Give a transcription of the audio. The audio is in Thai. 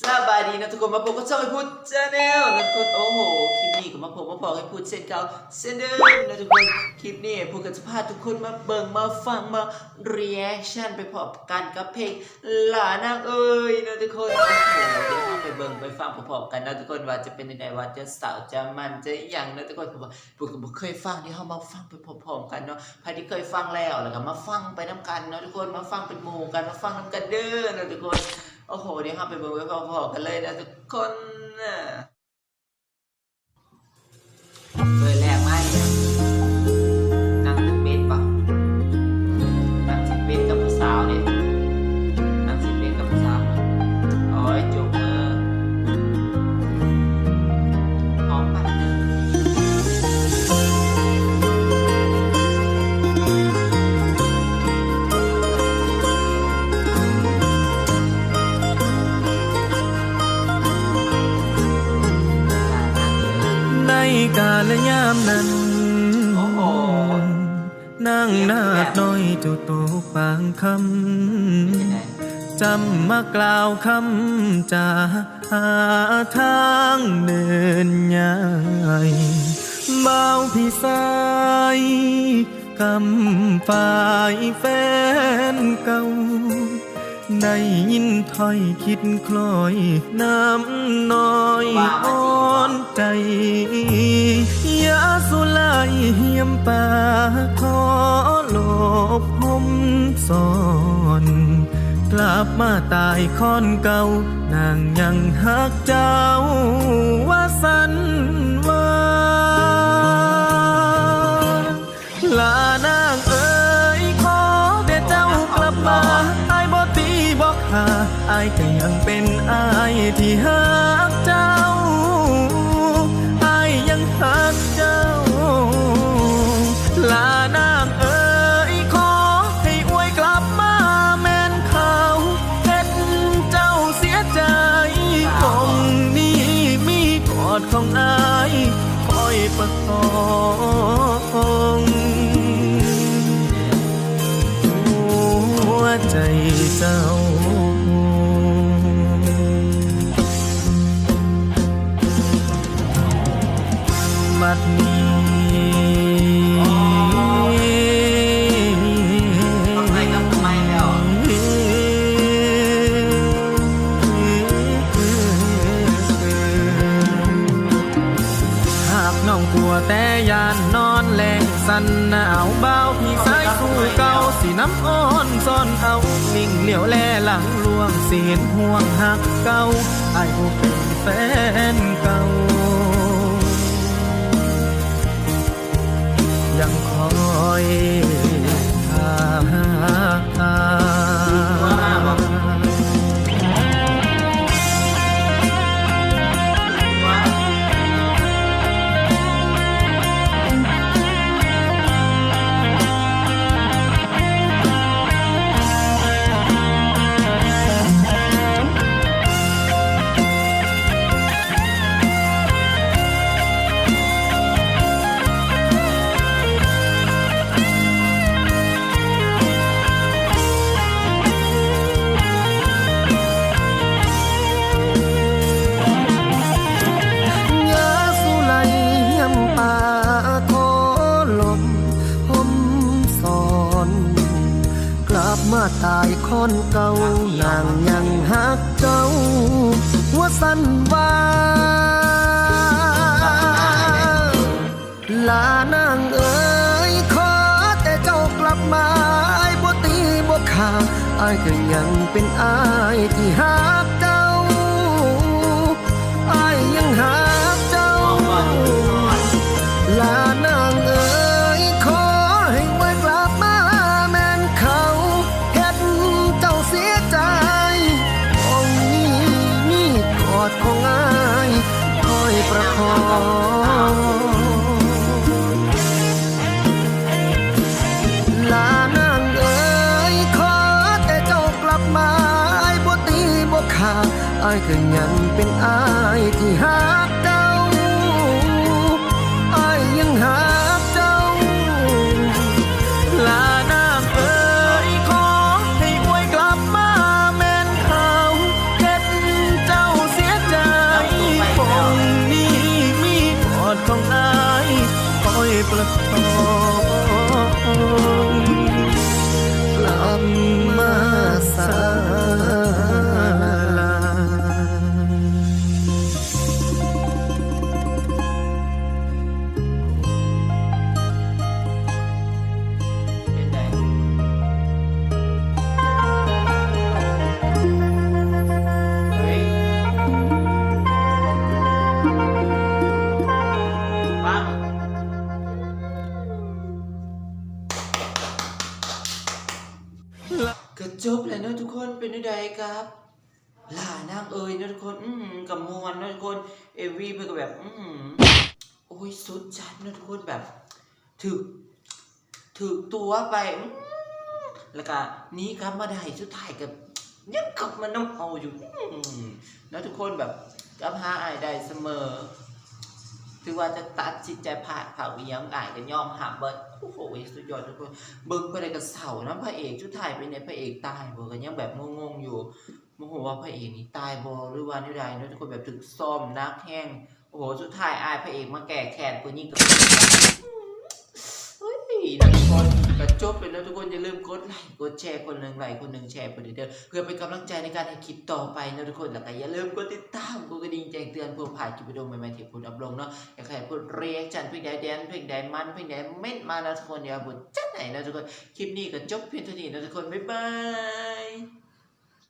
สบายดีนะทุกคนมาพบกับช่องไอพุทธชาแนลนะทุกคนโอ้โหคลิปนี้ก็มาพบมาพอไอพุทธเช่นเก่าเช่นเดิมนะทุกคนคลิปนี้พูดกันจะพาทุกคนมาเบิ่งมาฟังมาเรีแอคชั่นไปพร้อมกันกับเพลงหลานางเอ้ยนะทุกคนโอ้โหเดี๋ยวเราไปเบิ่งไปฟังพร้อมกันนะทุกคนว่าจะเป็นยังไงว่าจะสาวจะมันจะยังนะทุกคนผมว่าพูดกันบ่เคยฟังที่เฮามาฟังไปพร้อมกันเนาะใครที่เคยฟังแล้วแล้วก็มาฟังไปน้ำกันเนาะทุกคนมาฟังเป็นหมู่กันมาฟังน้ำกันเด้อนะทุกคน โอ้โหเดี๋ยวเราไปเบิ่งไปพอๆกันเลยนะทุกคนน่ะ กาลยามนั้นโอ้โหนางนาคน้อยจุตูปางคำจำมากล่าวคำจาหาทางเดินยายเบาพี่สายกำฝ่ายแฟนเก่า ได้ยินถ้อยคิดคล้อย น้ำน้อยอ่อนใจยาสุไลเหียมปาขอหลบหมซ่อนกลับมาตายคอนเก่า นางยังหักเจ้าว่าสันว่าลานางเอ๋ บ่ตีบ่ขาอายก็ยังเป็นอายที่หักเจ้าอายยังหักเจ้า ลานางเอ๋ยขอให้อวยกลับมาแม่นเขาเห็นเจ้าเสียใจคงนี้มีกอดของอายคอยประคองหัวใจเจ้า บัดนี้แล้วหากน้องกลัวแต่ยานนอนแรงสันหนาวเบาพี่สายสู้เก่าสีน้ำอ้อนซ่อนเอานิ่งเหลียวแลหลังลวงเสียนห่วงหักเก่าไอ้ผู้เป็นแฟนเก่า ยังคอย เก่านางยังหักเจ้าว่าสันว่าลานางเอ๋ยขอแต่เจ้ากลับมาไอ้บ่ตีบ่ขาไอ้ก็ยังเป็นไอ้ที่หักเจ้าายก็ยังเป็นอายที่หักเจ้า ก็จบแล้วนะทุกคนเป็นได้ครับล่านางเอ๋ยนะทุกคน อืมกับมวนนะทุกคน เอวี่เป็นก็แบบ อืมโอ้ยสุดจัดนะทุกคนแบบถือถือตัวไป แล้วก็นี้ครับมาได้สุดท้ายกับยังกลับมาน้ำเอาอยู่นะทุกคนแบบกับหาอายได้เสมอ ถือว่าจะตัดจิตใจผ่านเผาเอียงอายกันยอมหาเบิร์ดโอ้โหสุดยอดทุกคนเบิ่งไปเลยกับเสาน้ำพระเอกชุดถ่ายไปในพระเอกตายบ่กันยังแบบงงๆอยู่โมโหว่าพระเอกนี่ตายบ่หรือว่านี่ใดเนะทุกคนแบบถึกซ่อมนักแห้งโอ้โหสุดท้ายอายพระเอกมาแก่แค้นปืนยิงกับเฮ้ยนะทุกคนก็จบไปแล้วทุกคนอย่าลืมกดไลค์กดแชร์คนหนึ่งไลค์คนหนึ่งแชร์คนเดียวเพื่อเป็นกำลังใจในการให้คลิปต่อไปนะทุกคนแล้วก็อย่าลืมกดติดตาม ผ่ายคลิปวิดีโอใหม่ๆที่พูดอัพลงเนาะอยากให้พูดเรียกจันเพลงใดแดนเพลงใดมันเพลงใดเม็ดมาแล้วทุกคนเดี๋ยวบุดจัดไหนนะทุกคนคลิปนี้ก็จบเพียงเท่านี้นะทุกคนบ๊ายบาย